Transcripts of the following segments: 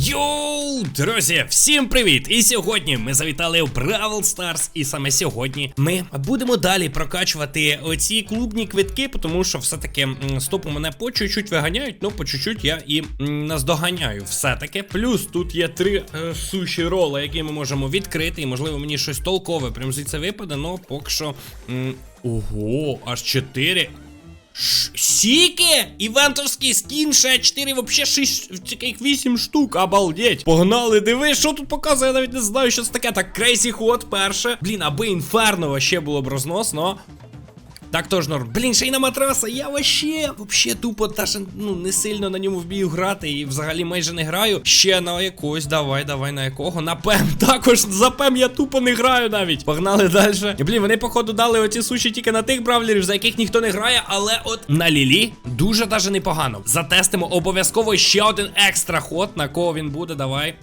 Йоу, друзі, всім привіт! І сьогодні ми завітали в Бравл Старс, і саме сьогодні ми будемо далі прокачувати оці клубні квитки, тому що все-таки стопу мене по чуть-чуть виганяють, ну по чуть-чуть я і наздоганяю все-таки. Плюс тут є три е, суші роли, які ми можемо відкрити, і можливо мені щось толкове прям звідси випаде, але поки що. М Ого, аж чотири. Сіки? Івентовський скін, ще 4, вообще 6, таких 8 штук, обалдеть. Погнали, диви, що тут показує, я навіть не знаю, що це таке. Так, Crazy Ход перше. Блін, аби інферно ще було б рознос, но. Так теж норм. Блін, ще й на матраса. Я вообще, вообще тупо даже, ну, не сильно на ньому вмію грати і взагалі майже не граю. Ще на якогось, давай, давай, на якого. На пем. Також за пем я тупо не граю навіть. Погнали далі. Блін, вони, походу, дали оці суші тільки на тих бравлерів, за яких ніхто не грає, але от на Лілі дуже даже непогано. Затестимо обов'язково ще один екстра ход, на кого він буде, давай.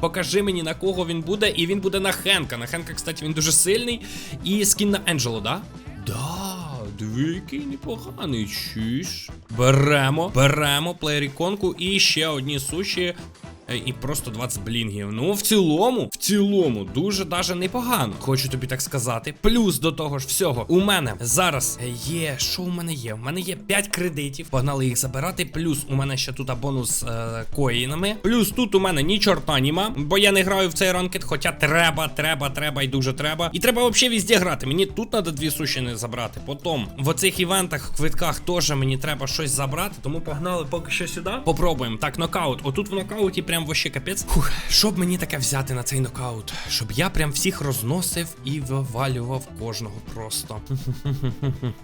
Покажи мені на кого він буде, і він буде на Хенка. На Хенка, кстати, він дуже сильний. І скін на Енджело, да? Да, диви, який непоганий чиш. Беремо, беремо плеєріконку і ще одні суші. Е, І просто 20 блінгів. Ну, в цілому, в цілому, дуже даже непогано. Хочу тобі так сказати. Плюс до того ж всього, у мене зараз є. Що у мене є? У мене є 5 кредитів. Погнали їх забирати. Плюс у мене ще тут бонус е, коїнами. Плюс тут у мене ні чорта німа, бо я не граю в цей ранкет, хоча треба, треба, треба і дуже треба. І треба взагалі везде грати. Мені тут треба дві суші забрати. Потім в оцих івентах, квитках теж мені треба щось забрати. Тому погнали поки що сюди. Попробуємо. Так, нокаут. Отут в нокауті прям вообще капець. Фух, щоб мені таке взяти на цей нокаут? Щоб я прям всіх розносив і вивалював кожного просто.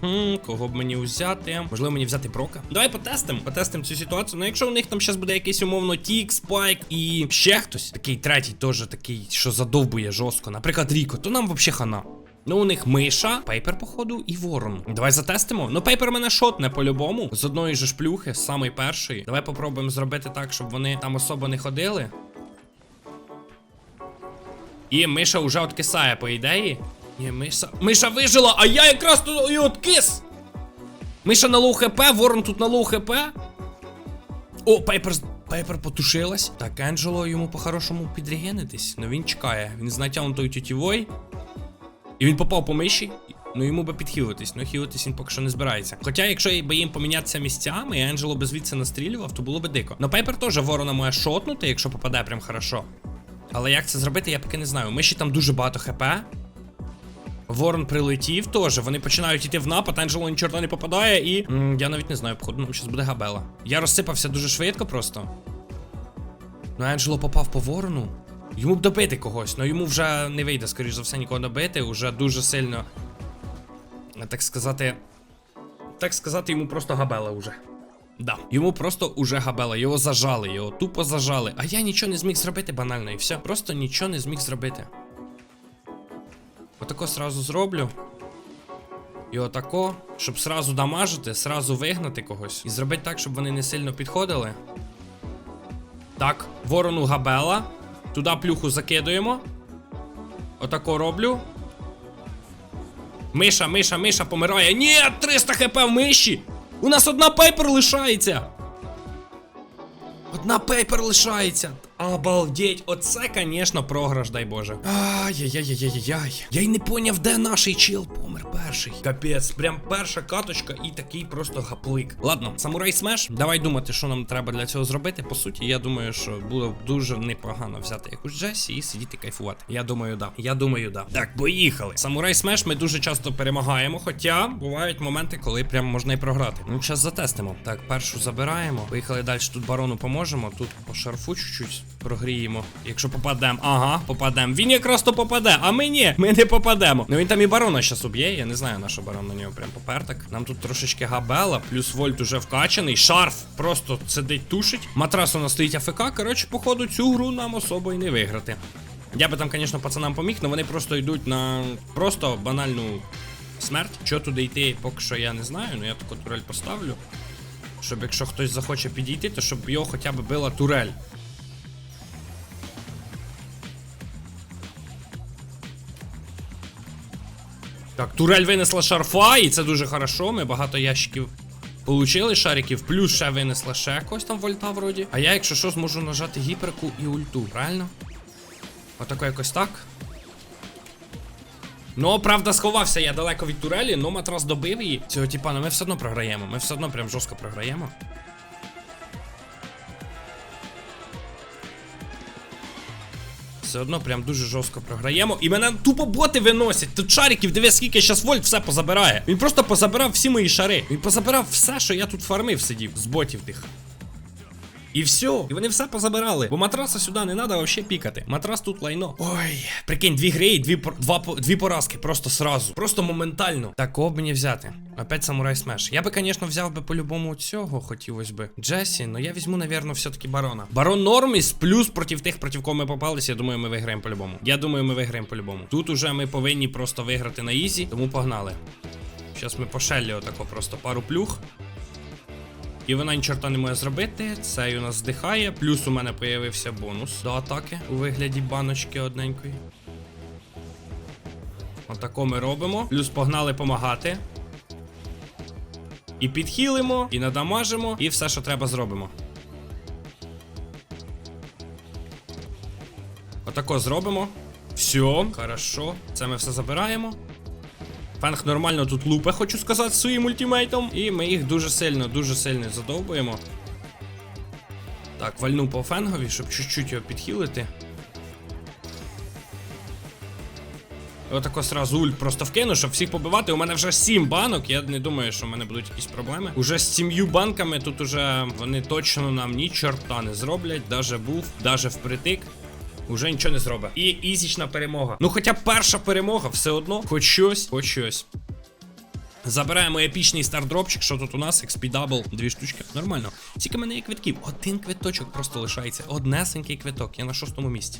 Кого б мені взяти? Можливо, мені взяти Брока? Давай потестимо. Потестимо цю ситуацію. Ну, якщо у них там зараз буде якийсь умовно Тік, Спайк і ще хтось, такий третій, теж такий, що задовбує жорстко. Наприклад, Ріко, то нам взагалі хана. Ну, у них миша, пейпер, походу, і ворон. Давай затестимо. Ну, пейпер мене шотне по-любому. З одної же ж плюхи, з самої першої. Давай попробуємо зробити так, щоб вони там особо не ходили. І миша вже откисає, по ідеї. Ні, миша. Миша вижила, а я якраз тут і откис. Миша на лоу хп, ворон тут на лоу хп. О, пейпер. Пейпер потушилась. Так, Енджело йому по-хорошому підрегенитись. Ну він чекає. Він з натягнутою тютівою. І він попав по миші. Ну йому би підхилитись, ну хилитись він поки що не збирається. Хоча, якщо би їм помінятися місцями, і Енджело би звідси настрілював, то було би дико. Но Пейпер теж ворона може шотнути, якщо попаде прям хорошо. Але як це зробити, я поки не знаю. Миші там дуже багато хп. Ворон прилетів теж. Вони починають йти в напад, Енджело ні чорта не попадає, і. м, я навіть не знаю, походу, нам зараз буде габела. Я розсипався дуже швидко просто. Ну, Енджело попав по ворону. Йому б добити когось, але йому вже не вийде, скоріш за все, нікого добити. Уже дуже сильно. Так сказати. Так сказати, йому просто габела уже. Да. Йому просто уже габела, його зажали, його тупо зажали. А я нічого не зміг зробити банально і все. Просто нічого не зміг зробити. Отако сразу зроблю. І отако, щоб сразу дамажити, сразу вигнати когось. І зробити так, щоб вони не сильно підходили. Так, ворону габела. Туди плюху закидуємо. Отако роблю. Миша, миша, миша помирає. Ні, 300 хп в миші! У нас одна пейпер лишається. Одна пейпер лишається. Обалдеть, оце, конечно, програш, дай Боже. Ай-яй-яй-яй-яй. Я й не поняв, де наш чел помер перший. Капець, прям перша каточка і такий просто гаплик. Ладно, самурай смеш. Давай думати, що нам треба для цього зробити. По суті, я думаю, що було б дуже непогано взяти якусь Джесі і сидіти кайфувати. Я думаю, да. Я думаю, да. Так, поїхали. Самурай смеш ми дуже часто перемагаємо, хоча бувають моменти, коли прям можна і програти. Ну, зараз затестимо. Так, першу забираємо. Поїхали далі. Тут барону поможемо. Тут по шарфу чуть-чуть прогріємо. Якщо попадемо. Ага, попадемо. Він якраз то попаде, а ми ні, ми не попадемо. Ну він там і барона зараз уб'є. Я не знаю, на що барон на нього прям попер так. Нам тут трошечки габела, плюс вольт уже вкачаний. Шарф просто сидить, тушить. Матрас у нас стоїть АФК. Коротше, походу, цю гру нам особо і не виграти. Я би там, звісно, пацанам поміг, але вони просто йдуть на просто банальну смерть. Що туди йти, поки що я не знаю, ну я таку турель поставлю. Щоб якщо хтось захоче підійти, то щоб його хоча б била турель. Так, турель винесла шарфа, і це дуже хорошо. Ми багато ящиків Получили шариків, плюс ще винесла ще якось там вольта вроді. А я, якщо що, зможу нажати гіперку і ульту, правильно? Отако якось так. Ну, правда, сховався я далеко від турелі, но матрас добив її. Цього типа, ну ми все одно програємо. Ми все одно прям жорстко програємо. Все одно прям дуже жорстко програємо. І мене тупо боти виносять. Тут шариків, диви, скільки щас вольт все позабирає. Він просто позабирав всі мої шари. Він позабирав все, що я тут фармив сидів з ботів тих. І все, і вони все позабирали. Бо матраса сюди не треба вообще пікати. Матрас тут лайно. Ой, прикинь, дві гри і дві, два, дві поразки. Просто сразу. Просто моментально. Так, кого б мені взяти? Опять самурай смеш. Я би, звісно, взяв би по-любому цього, хотілося би. Джесі, но я візьму, навірно, все-таки барона. Барон Норміс, плюс проти тих, проти кого ми попалися, я думаю, ми виграємо по-любому. Я думаю, ми виграємо по-любому. Тут уже ми повинні просто виграти на ізі, тому погнали. Зараз ми по Шеллі отако просто пару плюх. І вона ні чорта не може зробити. Цей у нас здихає. Плюс у мене появився бонус до атаки у вигляді баночки одненької. Отако ми робимо. Плюс погнали помагати. І підхилимо, і надамажимо, і все, що треба, зробимо. Отако зробимо. Все, хорошо. Це ми все забираємо. Фенг нормально тут лупе, хочу сказати, своїм ультимейтом. І ми їх дуже сильно, дуже сильно задовбуємо. Так, вальну по фенгові, щоб чуть-чуть його підхилити. І Отако сразу ульт просто вкину, щоб всіх побивати. У мене вже 7 банок. Я не думаю, що в мене будуть якісь проблеми. Уже з сім'ю банками тут уже вони точно нам ні чорта не зроблять. Даже був, даже впритик. Уже нічого не зробить. І ізічна перемога. Ну, хоча перша перемога, все одно. Хоч щось, хоч щось. Забираємо епічний стардропчик, що тут у нас? Double, дві штучки. Нормально. Тільки мене є квитків. Один квиточок просто лишається. Однесенький квиток. Я на шостому місці.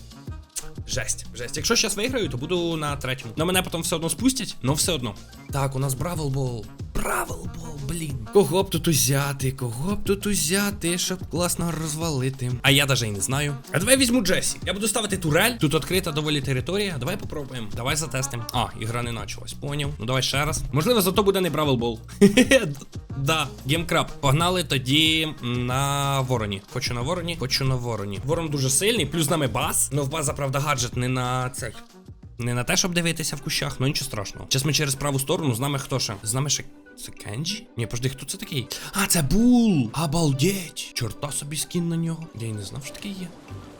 Жесть, жесть. Якщо зараз виграю, то буду на третьому. На мене потім все одно спустять, але все одно. Так, у нас Бравл Бол. Бравл Бол, блін. Кого б тут узяти? Кого б тут узяти, щоб класно розвалити? А я даже і не знаю. А давай візьму Джесі. Я буду ставити турель. Тут відкрита доволі територія. Давай попробуємо. Давай затестимо. А, ігра не началась. Поняв. Ну давай ще раз. Можливо, зато буде не Бравл Бол. Да, геймкраб. Погнали тоді на вороні. Хочу на вороні, хочу на вороні. Ворон дуже сильний, плюс з нами бас. Ну в база, правда, гаджет не на цей. Не на те, щоб дивитися в кущах, ну нічого страшного. Зараз ми через праву сторону, з нами хто ще? З нами ще. Це Кенджі? Ні, пожди, хто це такий? А, це Бул! Обалдеть! Чорта собі скін на нього. Я й не знав, що таке є.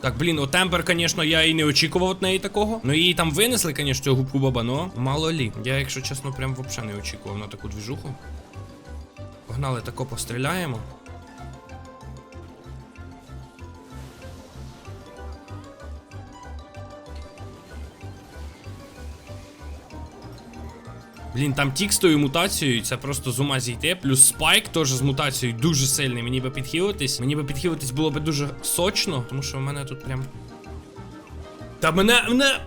Так, блін, у Темпер, звісно, я і не очікував від неї такого. Ну її там винесли, звісно, цього губку баба, но мало лі. Я, якщо чесно, прям взагалі не очікував на таку двіжуху. Погнали, тако постріляємо. Блін, там тік з тою мутацією, це просто з ума зійти. Плюс спайк теж з мутацією дуже сильний. Мені би підхилитись. Мені би підхилитись було би дуже сочно, тому що в мене тут прям. Та мене. мене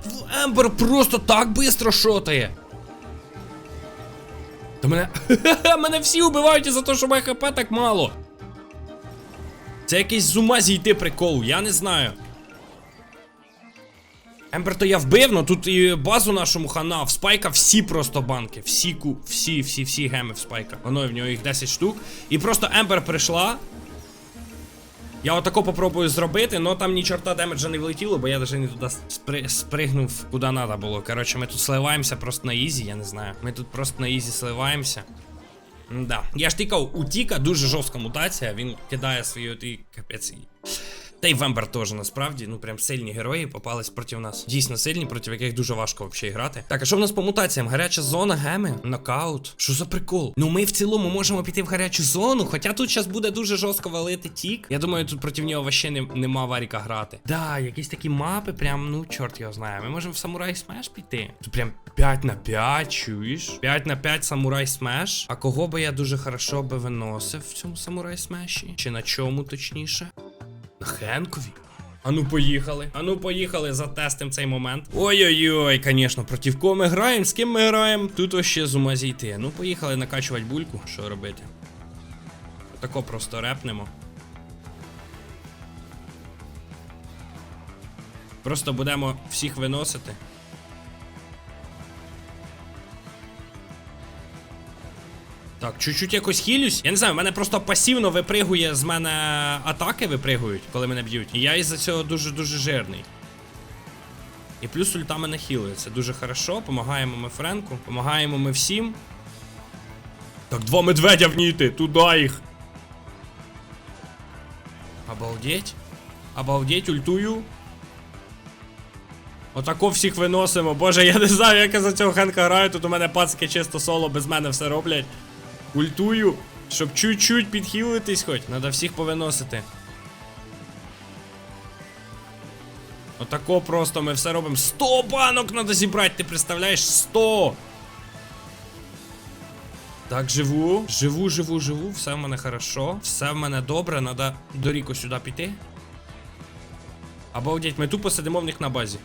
Ембер просто так бистро шотає. Та мене. мене всі убивають із-за того, що моє хп так мало. Це якийсь з ума зійти прикол, я не знаю. Ембер то я вбив, но тут і базу нашому хана, в спайка всі просто банки. Всі ку, всі, всі, всі геми в спайка. Воно в нього їх 10 штук. І просто Ембер прийшла. Я отако попробую зробити, но там ні чорта демеджа не влетіло, бо я навіть не туди спри спригнув, куди треба було. Коротше, ми тут сливаємося просто на ізі, я не знаю. Ми тут просто на ізі сливаємося. Да. Я ж тікав, у Тіка дуже жорстка мутація, він кидає свої оті капець. Та й Вембер теж насправді, ну прям сильні герої попались проти нас. Дійсно сильні, проти яких дуже важко взагалі грати. Так, а що в нас по мутаціям? Гаряча зона, геми, нокаут. Що за прикол? Ну ми в цілому можемо піти в гарячу зону, хоча тут зараз буде дуже жорстко валити тік. Я думаю, тут проти нього вообще не, нема варіка грати. Да, якісь такі мапи, прям, ну чорт його знає. Ми можемо в самурай смеш піти. Тут прям 5 на 5, чуєш? 5 на 5 самурай смеш. А кого би я дуже хорошо би виносив в цьому самурай смеші? Чи на чому точніше? Хенкові? Ану, поїхали. Ану, поїхали, затестим цей момент. Ой-ой-ой, звісно, проти кого ми граємо, з ким ми граємо. Тут вообще з ума зійти. Ну, поїхали накачувати бульку. Що робити? Тако просто репнемо. Просто будемо всіх виносити. Так, чуть-чуть якось хілюсь. Я не знаю, в мене просто пасивно випригує з мене атаки випригують, коли мене б'ють. І я із-за цього дуже-дуже жирний. І плюс ульта мене хілує. Це дуже хорошо. Помагаємо ми Френку, помагаємо ми всім. Так, два медведя в ній йти, туди їх. Обалдеть. Обалдеть, ультую. Отако всіх виносимо. Боже, я не знаю, як я за цього Хенка граю. Тут у мене пацки чисто соло без мене все роблять. Ультую, щоб чуть-чуть підхилитись хоч. Надо всіх повиносити. Отако просто ми все робимо. 100 банок треба зібрати, ти представляєш? 100! Так, живу. Живу, живу, живу. Все в мене хорошо. Все в мене добре. Надо до Ріко сюди піти. Обалдеть, ми тупо сидимо в них на базі.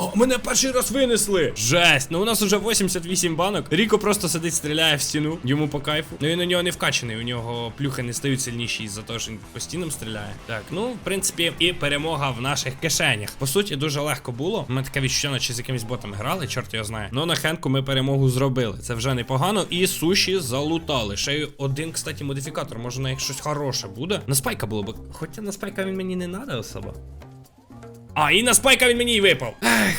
О, мене перший раз винесли! Жесть! Ну у нас уже 88 банок. Ріко просто сидить, стріляє в стіну. Йому по кайфу. Ну він у нього не вкачаний, у нього плюхи не стають сильніші із-за того, що він по стінам стріляє. Так, ну, в принципі, і перемога в наших кишенях. По суті, дуже легко було. Ми таке відчуття, наче з якимись ботами грали, чорт його знає. Ну на Хенку ми перемогу зробили. Це вже непогано. І суші залутали. Ще й один, кстати, модифікатор. Може на їх щось хороше буде. На спайка було б. Хоча на спайка він мені не треба особо. А, і на спайка він мені і випав. Ех.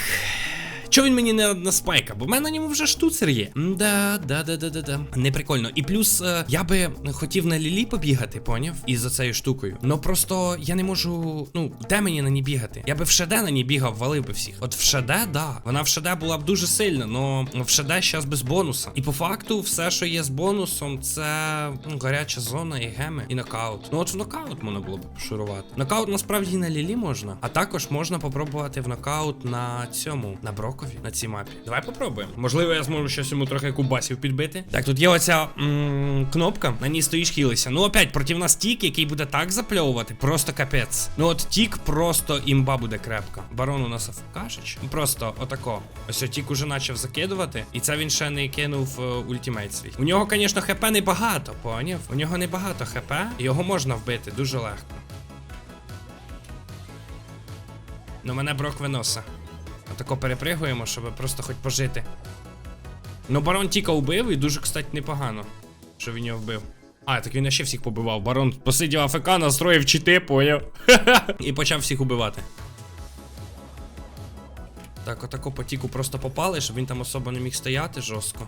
Чого він мені не на спайка? Бо в мене на ньому вже штуцер є. Да, да, да, да, да, да. Не прикольно. І плюс е, я би хотів на Лілі побігати, поняв? І за цією штукою. Ну просто я не можу. Ну, де мені на ній бігати? Я би в Шеде на ній бігав, валив би всіх. От в Шеде, да. Вона в Шеде була б дуже сильна, но в Шеде зараз без бонуса. І по факту, все, що є з бонусом, це ну, гаряча зона і геми, і нокаут. Ну от в нокаут можна було б шурувати. Нокаут насправді на Лілі можна, а також можна попробувати в нокаут на цьому, на Брокові, на цій мапі. Давай попробуємо. Можливо, я зможу щось йому трохи кубасів підбити. Так, тут є оця м кнопка, на ній стоїш хілися. Ну, опять, проти нас тік, який буде так запльовувати, просто капець. Ну от тік просто імба буде крепка. Барон у нас АФКшич. Просто отако. Ось тік уже почав закидувати, і це він ще не кинув е, ультимейт свій. У нього, звісно, хп небагато, поняв? У нього небагато хп, його можна вбити дуже легко. Ну мене брок виноса. Отако перепригуємо, щоб просто хоч пожити. Ну, барон Тіка вбив і дуже, кстати, непогано, що він його вбив. А, так він ще всіх побивав. Барон посидів АФК, настроїв чити, поняв. І почав всіх убивати. Так, отако по тіку просто попали, щоб він там особо не міг стояти жорстко.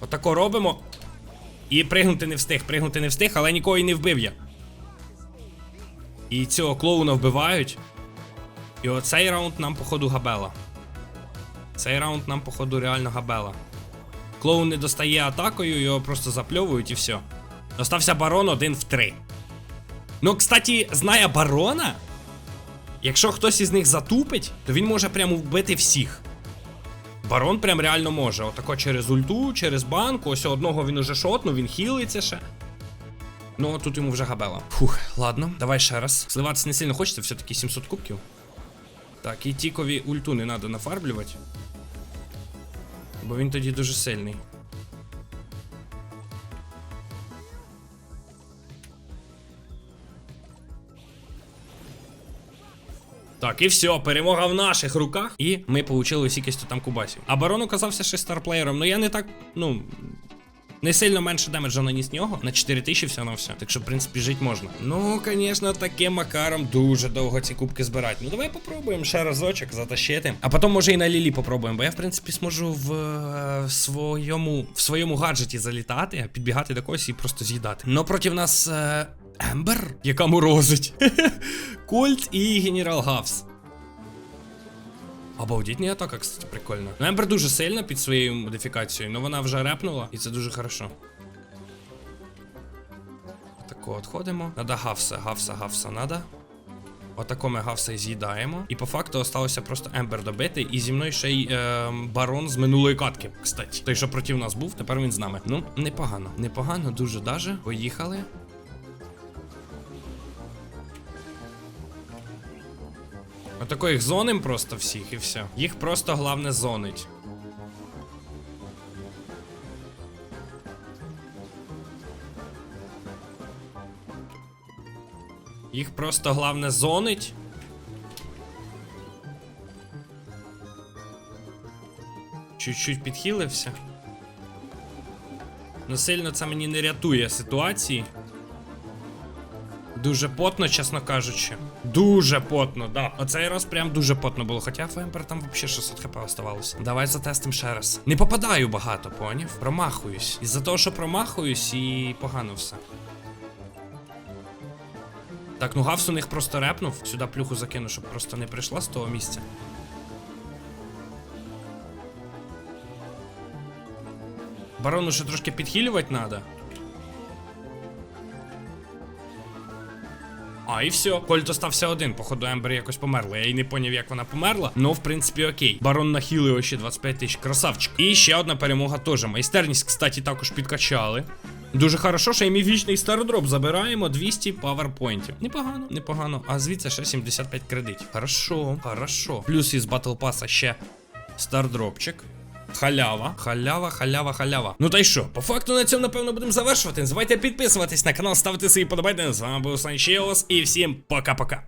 Отако робимо. І пригнути не встиг, пригнути не встиг, але нікого і не вбив я. І цього клоуна вбивають. І оцей раунд нам, походу, габела. Цей раунд нам, походу, реально габела. Клоун не достає атакою, його просто запльовують і все. Остався барон один в три. Ну, кстати, знає барона. Якщо хтось із них затупить, то він може прямо вбити всіх. Барон прям реально може. Отако через ульту, через банку. Ось одного він уже шотнув, він хілиться ще. Ну, тут йому вже габела. Фух, ладно, давай ще раз. Сливатися не сильно хочеться, все-таки 700 кубків. Так, і тікові ульту не треба нафарблювати. Бо він тоді дуже сильний. Так, і все, перемога в наших руках. І ми получили усі кістю там кубасів. А барон оказався ще старплеєром. Ну я не так, ну. Не сильно менше демеджа наніс нього, на 4000 все на все. Так що, в принципі, жити можна. Ну, звісно, таким макаром дуже довго ці кубки збирати. Ну, давай попробуємо ще разочок затащити. А потім, може, і на Лілі попробуємо, бо я, в принципі, зможу в, е, своєму в своєму гаджеті залітати, підбігати до когось і просто з'їдати. Ну, проти нас е, Ембер, яка морозить. Кольт і генерал Гавс. Обалдіть атака, кстати, прикольно. Ну, Ембер дуже сильна під своєю модифікацією, але вона вже репнула, і це дуже хорошо. Отако отходимо. Надо гавса, гавса, гавса, надо. Отако ми гавса з'їдаємо. І по факту осталося просто Ембер добити. І зі мною ще й е, барон з минулої катки, кстати. Той, що проти нас був, тепер він з нами. Ну, непогано. Непогано, дуже даже. Поїхали. Отако їх зоним просто всіх і все. Їх просто головне зонить. Їх просто головне зонить. Чуть-чуть підхилився. Ну сильно це мені не рятує ситуації. Дуже потно, чесно кажучи. Дуже потно, да. Оцей раз прям дуже потно було. Хоча Фемпер там взагалі 600 хп оставалося. Давай затестим ще раз. Не попадаю багато, поняв? Промахуюсь. Із-за того, що промахуюсь і погано все. Так, ну Гавс у них просто репнув. Сюди плюху закину, щоб просто не прийшла з того місця. Барону ще трошки підхилювати треба. А, і все. Кольт остався один. Походу, Ембер якось померла. Я й не поняв, як вона померла. Ну, в принципі, окей. Барон нахилив ще 25 тисяч. Красавчик. І ще одна перемога теж. Майстерність, кстати, також підкачали. Дуже хорошо, що і міфічний стардроп забираємо 200 паверпойнтів. Непогано, непогано. А звідси ще 75 кредитів. Хорошо, хорошо. Плюс із батл паса ще стардропчик. Халява, халява, халява, халява. Ну та й що? По факту на цьому, напевно, будемо завершувати. Не забувайте підписуватись на канал, ставити свої подобайки. З вами був Санчеос і всім пока-пока.